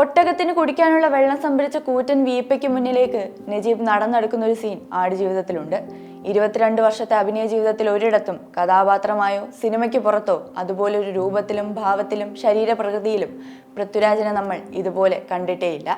ഒട്ടകത്തിന് കുടിക്കാനുള്ള വെള്ളം സംഭരിച്ച കൂറ്റൻ വീപ്പയ്ക്ക് മുന്നിലേക്ക് നജീബ് നടന്നെടുക്കുന്ന ഒരു സീൻ ആടുജീവിതത്തിലുണ്ട് ഇരുപത്തിരണ്ട് വർഷത്തെ അഭിനയ ജീവിതത്തിൽ ഒരിടത്തും കഥാപാത്രമായോ സിനിമയ്ക്ക് പുറത്തോ അതുപോലെ ഒരു രൂപത്തിലും ഭാവത്തിലും ശരീരപ്രകൃതിയിലും പൃഥ്വിരാജിനെ നമ്മൾ ഇതുപോലെ കണ്ടിട്ടേയില്ല.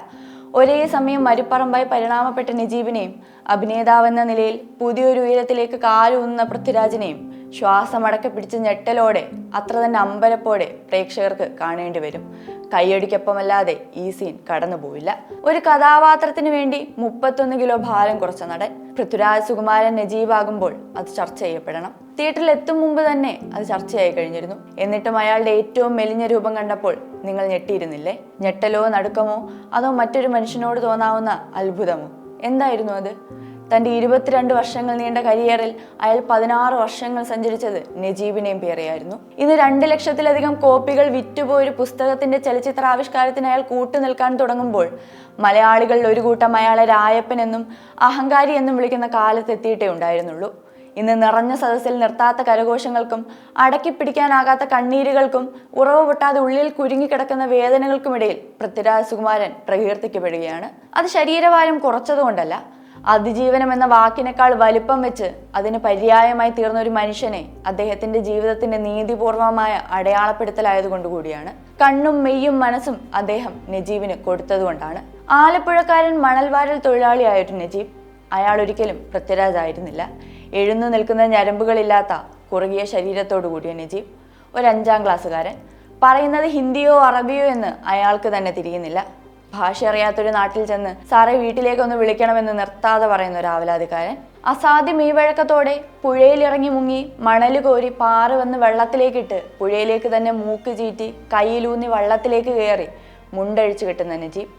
ഒരേ സമയം മരുപ്പറമ്പായി പരിണാമപ്പെട്ട നജീബിനെയും അഭിനേതാവെന്ന നിലയിൽ പുതിയൊരു ഉയരത്തിലേക്ക് കാലൂന്നുന്ന പൃഥ്വിരാജിനെയും ശ്വാസമടക്കി പിടിച്ച് ഞെട്ടലോടെ അത്ര തന്നെ അമ്പലപ്പോടെ പ്രേക്ഷകർക്ക് കാണേണ്ടി വരും. കൈയടിക്കൊപ്പമല്ലാതെ ഈ സീൻ കടന്നുപോയില്ല ഒരു കഥാപാത്രത്തിന് വേണ്ടി മുപ്പത്തൊന്ന് കിലോ ഭാരം കുറച്ച നടൻ പൃഥ്വിരാജ് സുകുമാരൻ നജീബാകുമ്പോൾ അത് ചർച്ച ചെയ്യപ്പെടണം. തിയേറ്ററിൽ എത്തും മുമ്പ് തന്നെ അത് ചർച്ചയായി കഴിഞ്ഞിരുന്നു. എന്നിട്ടും അയാളുടെ ഏറ്റവും മെലിഞ്ഞ രൂപം കണ്ടപ്പോൾ നിങ്ങൾ ഞെട്ടിയിരുന്നില്ലേ? ഞെട്ടലോ നടുക്കമോ? അതോ മറ്റൊരു മനുഷ്യനോട് തോന്നാവുന്ന അത്ഭുതമോ? എന്തായിരുന്നു അത്? തന്റെ ഇരുപത്തിരണ്ട് വർഷങ്ങൾ നീണ്ട കരിയറിൽ അയാൾ പതിനാറ് വർഷങ്ങൾ സഞ്ചരിച്ചത് നജീബിനെയും പേരെയായിരുന്നു ഇന്ന് രണ്ട് ലക്ഷത്തിലധികം കോപ്പികൾ വിറ്റുപോയ ഒരു പുസ്തകത്തിന്റെ ചലച്ചിത്രാവിഷ്കാരത്തിന് അയാൾ കൂട്ടുനിൽക്കാൻ തുടങ്ങുമ്പോൾ മലയാളികളിൽ ഒരു കൂട്ടം അയാളെ രായപ്പൻ എന്നും അഹങ്കാരി എന്നും വിളിക്കുന്ന കാലത്തെത്തിയിട്ടേ ഉണ്ടായിരുന്നുള്ളൂ. ഇന്ന് നിറഞ്ഞ സദസ്സിൽ നിർത്താത്ത കരഘോഷങ്ങൾക്കും അടക്കി പിടിക്കാനാകാത്ത കണ്ണീരുകൾക്കും ഉറവ് പൊട്ടാതെ ഉള്ളിൽ കുരുങ്ങിക്കിടക്കുന്ന വേദനകൾക്കുമിടയിൽ പൃഥ്വിരാജ് സുകുമാരൻ പ്രകീർത്തിക്കപ്പെടുകയാണ്. അത് ശരീരഭാരം കുറച്ചതുകൊണ്ടല്ല അതിജീവനം എന്ന വാക്കിനേക്കാൾ വലിപ്പം വെച്ച് അതിന് പര്യായമായി തീർന്ന ഒരു മനുഷ്യനെ അദ്ദേഹത്തിന്റെ ജീവിതത്തിന്റെ നീതിപൂർവമായ അടയാളപ്പെടുത്തലായതുകൊണ്ട് കൂടിയാണ്. കണ്ണും മെയ്യും മനസ്സും അദ്ദേഹം നജീബിന് കൊടുത്തതുകൊണ്ടാണ് ആലപ്പുഴക്കാരൻ മണൽവാരൽ തൊഴിലാളിയായൊരു നജീബ് അയാൾ ഒരിക്കലും പൃഥ്വിരാജായിരുന്നില്ല. എഴുന്നു നിൽക്കുന്ന ഞരമ്പുകളില്ലാത്ത കുറുകിയ ശരീരത്തോടു കൂടിയ നജീബ് ഒരു അഞ്ചാം ക്ലാസ്സുകാരൻ. പറയുന്നത് ഹിന്ദിയോ അറബിയോ എന്ന് അയാൾക്ക് തന്നെ തിരിയുന്നില്ല. ഭാഷ അറിയാത്തൊരു നാട്ടിൽ ചെന്ന് സാറേ വീട്ടിലേക്കൊന്ന് വിളിക്കണമെന്ന് നിർത്താതെ പറയുന്ന ഒരു ആവലാതിക്കാരൻ. അസാധ്യം ഈ വഴക്കത്തോടെ പുഴയിലിറങ്ങി മുങ്ങി മണൽ കോരി പാറ വന്ന് വെള്ളത്തിലേക്കിട്ട് പുഴയിലേക്ക് തന്നെ മൂക്ക് ചീറ്റി കയ്യിലൂന്നി വള്ളത്തിലേക്ക് കയറി മുണ്ടഴിച്ചു കിട്ടുന്ന നജീബ്.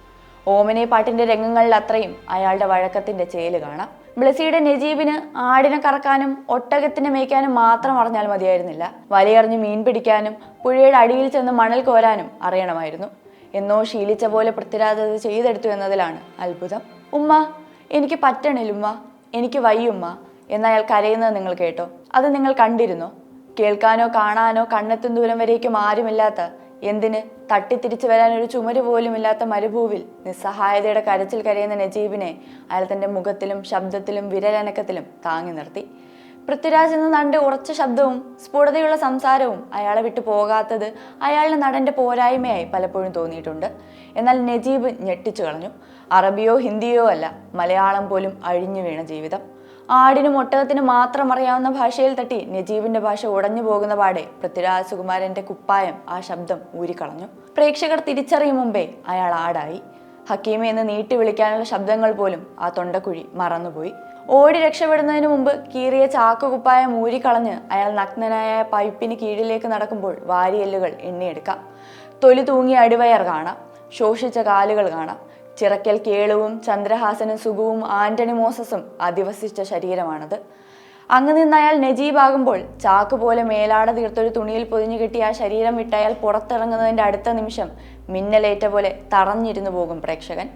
ഓമനെ പാട്ടിന്റെ രംഗങ്ങളിൽ അത്രയും അയാളുടെ വഴക്കത്തിന്റെ ചേൽ കാണാം. ബ്ലസിയുടെ നജീബിന് ആടിനെ കറക്കാനും ഒട്ടകത്തിനെ മേയ്ക്കാനും മാത്രം അറിഞ്ഞാൽ മതിയായിരുന്നില്ല. വലയറിഞ്ഞ് മീൻ പിടിക്കാനും പുഴയുടെ അടിയിൽ ചെന്ന് മണൽ കോരാനും അറിയണമായിരുന്നു. എന്നോ ശീലിച്ച പോലെ പൃഥ്വിരാജ് അത് ചെയ്തെടുത്തു എന്നതിലാണ് അത്ഭുതം. ഉമ്മ എനിക്ക് പറ്റണില്ലുമ്മ എനിക്ക് വയ്യുമ്മ എന്നയാൾ കരയുന്നത് നിങ്ങൾ കേട്ടോ? അത് നിങ്ങൾ കണ്ടിരുന്നോ? കേൾക്കാനോ കാണാനോ കണ്ണെത്തും ദൂരം വരേക്കും ആരുമില്ലാത്ത എന്തിന് തട്ടിത്തിരിച്ചു വരാൻ ഒരു ചുമര് പോലും ഇല്ലാത്ത മരുഭൂവിൽ നിസ്സഹായതയുടെ കരച്ചിൽ കരയുന്ന നജീബിനെ അയാൾ തന്റെ മുഖത്തിലും ശബ്ദത്തിലും വിരലനക്കത്തിലും താങ്ങി നിർത്തി. പൃഥ്വിരാജ് എന്ന നടന്റെ ഉറച്ച ശബ്ദവും സ്ഫുടതയുള്ള സംസാരവും അയാളെ വിട്ടു പോകാത്തത് അയാളുടെ നടന്റെ പോരായ്മയായി പലപ്പോഴും തോന്നിയിട്ടുണ്ട്. എന്നാൽ നജീബ് ഞെട്ടിച്ചു കളഞ്ഞു. അറബിയോ ഹിന്ദിയോ അല്ല മലയാളം പോലും അഴിഞ്ഞു വീണ ജീവിതം. ആടിനും ഒട്ടകത്തിനും മാത്രം അറിയാവുന്ന ഭാഷയിൽ തട്ടി നജീബിന്റെ ഭാഷ ഉടഞ്ഞു പോകുന്ന പാടെ പൃഥ്വിരാജ് സുകുമാരന്റെ കുപ്പായം ആ ശബ്ദം ഊരിക്കളഞ്ഞു. പ്രേക്ഷകർ തിരിച്ചറിയും മുമ്പേ അയാൾ ആടായി. ഹക്കീമെ എന്ന് നീട്ടി വിളിക്കാനുള്ള ശബ്ദങ്ങൾ പോലും ആ തൊണ്ടക്കുഴി മറന്നുപോയി. ഓടി രക്ഷപ്പെടുന്നതിന് മുമ്പ് കീറിയ ചാക്കുകുപ്പായം ഊരിക്കളഞ്ഞ് അയാൾ നഗ്നനായ പൈപ്പിന് കീഴിലേക്ക് നടക്കുമ്പോൾ വാരിയെല്ലുകൾ എണ്ണിയെടുക്കാം. തൊലി തൂങ്ങിയ അടിവയർ കാണാം. ശോഷിച്ച കാലുകൾ കാണാം. ചിറക്കൽ കേളുവും ചന്ദ്രഹാസനും സുഖവും ആന്റണി മോസസും അധിവസിച്ച ശരീരമാണത്. അങ്ങ് നിന്ന് അയാൾ നജീബാകുമ്പോൾ ചാക്ക് പോലെ മേലാട തീർത്തൊരു തുണിയിൽ പൊതിഞ്ഞു കെട്ടിയ ആ ശരീരം വിട്ടയാൽ പുറത്തിറങ്ങുന്നതിന്റെ അടുത്ത നിമിഷം മിന്നലേറ്റ പോലെ തറഞ്ഞിരുന്നു പോകും പ്രേക്ഷകൻ.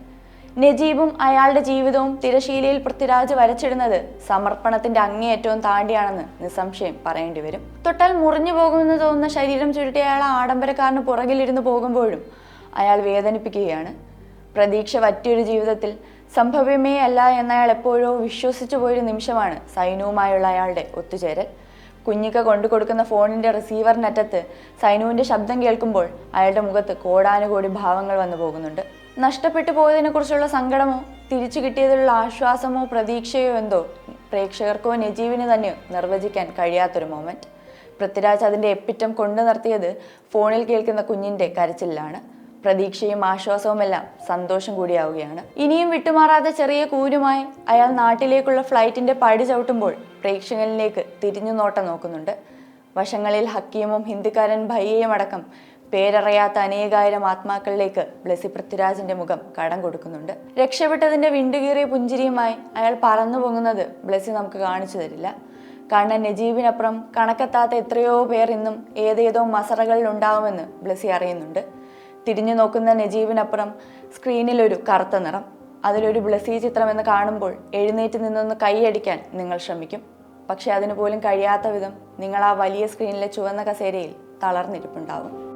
നജീബും അയാളുടെ ജീവിതവും തിരശീലയിൽ പൃഥ്വിരാജ് വരച്ചിടുന്നത് സമർപ്പണത്തിന്റെ അങ്ങേയറ്റവും താണ്ടിയാണെന്ന് നിസ്സംശയം പറയേണ്ടി വരും. തൊട്ടാൽ മുറിഞ്ഞു പോകുമെന്ന് തോന്നുന്ന ശരീരം ചുരുട്ടി അയാൾ ആഡംബരക്കാരന് പുറകിലിരുന്ന് പോകുമ്പോഴും അയാൾ വേദനിപ്പിക്കുകയാണ്. പ്രതീക്ഷ പറ്റിയൊരു ജീവിതത്തിൽ സംഭവ്യമേ അല്ല എന്നയാൾ എപ്പോഴോ വിശ്വസിച്ചു പോയൊരു നിമിഷമാണ് സൈനുവുമായുള്ള അയാളുടെ ഒത്തുചേരൽ. കുഞ്ഞിക്ക കൊണ്ടു കൊടുക്കുന്ന ഫോണിന്റെ റിസീവറിനറ്റത്ത് സൈനുവിന്റെ ശബ്ദം കേൾക്കുമ്പോൾ അയാളുടെ മുഖത്ത് കോടാനുകോടി ഭാവങ്ങൾ വന്നു പോകുന്നുണ്ട്. നഷ്ടപ്പെട്ടു പോയതിനെ കുറിച്ചുള്ള സങ്കടമോ തിരിച്ചു കിട്ടിയതിലുള്ള ആശ്വാസമോ പ്രതീക്ഷയോ എന്തോ പ്രേക്ഷകർക്കോ നജീവിന് തന്നെ നിർവചിക്കാൻ കഴിയാത്തൊരു മൊമെന്റ് പൃഥ്വിരാജ് അതിന്റെ എപ്പിറ്റം കൊണ്ടു നിർത്തിയത് ഫോണിൽ കേൾക്കുന്ന കുഞ്ഞിന്റെ കരച്ചിലാണ് പ്രതീക്ഷയും ആശ്വാസവുമെല്ലാം സന്തോഷം കൂടിയാവുകയാണ്. ഇനിയും വിട്ടുമാറാത്ത ചെറിയ കൂനുമായി അയാൾ നാട്ടിലേക്കുള്ള ഫ്ലൈറ്റിന്റെ പടി ചവിട്ടുമ്പോൾ പ്രേക്ഷകനിലേക്ക് തിരിഞ്ഞു നോട്ടം നോക്കുന്നുണ്ട്. വശങ്ങളിൽ ഹക്കീമും ഹിന്ദിക്കാരൻ ഭയ്യയും അടക്കം പേരറിയാത്ത അനേകായിരം ആത്മാക്കളിലേക്ക് ബ്ലസി പൃഥ്വിരാജിന്റെ മുഖം കടം കൊടുക്കുന്നുണ്ട്. രക്ഷപ്പെട്ടതിന്റെ വിണ്ടുകീറിയ പുഞ്ചിരിയുമായി അയാൾ പറന്നു പൊങ്ങുന്നത് ബ്ലസി നമുക്ക് കാണിച്ചു തരില്ല. കാരണം നജീബിനപ്പുറം കണക്കെത്താത്ത എത്രയോ പേർ ഇന്നും ഏതേതോ മസറകളിൽ ഉണ്ടാവുമെന്ന് ബ്ലസി അറിയുന്നുണ്ട്. തിരിഞ്ഞു നോക്കുന്ന നജീബിനപ്പുറം സ്ക്രീനിലൊരു കറുത്ത നിറം. അതിലൊരു ബ്ലസി ചിത്രം എന്ന് കാണുമ്പോൾ എഴുന്നേറ്റ് നിന്നൊന്ന് കൈയടിക്കാൻ നിങ്ങൾ ശ്രമിക്കും. പക്ഷേ അതിനു പോലും കഴിയാത്ത വിധം നിങ്ങൾ ആ വലിയ സ്ക്രീനിലെ ചുവന്ന കസേരയിൽ തളർന്നിരിപ്പുണ്ടാവും.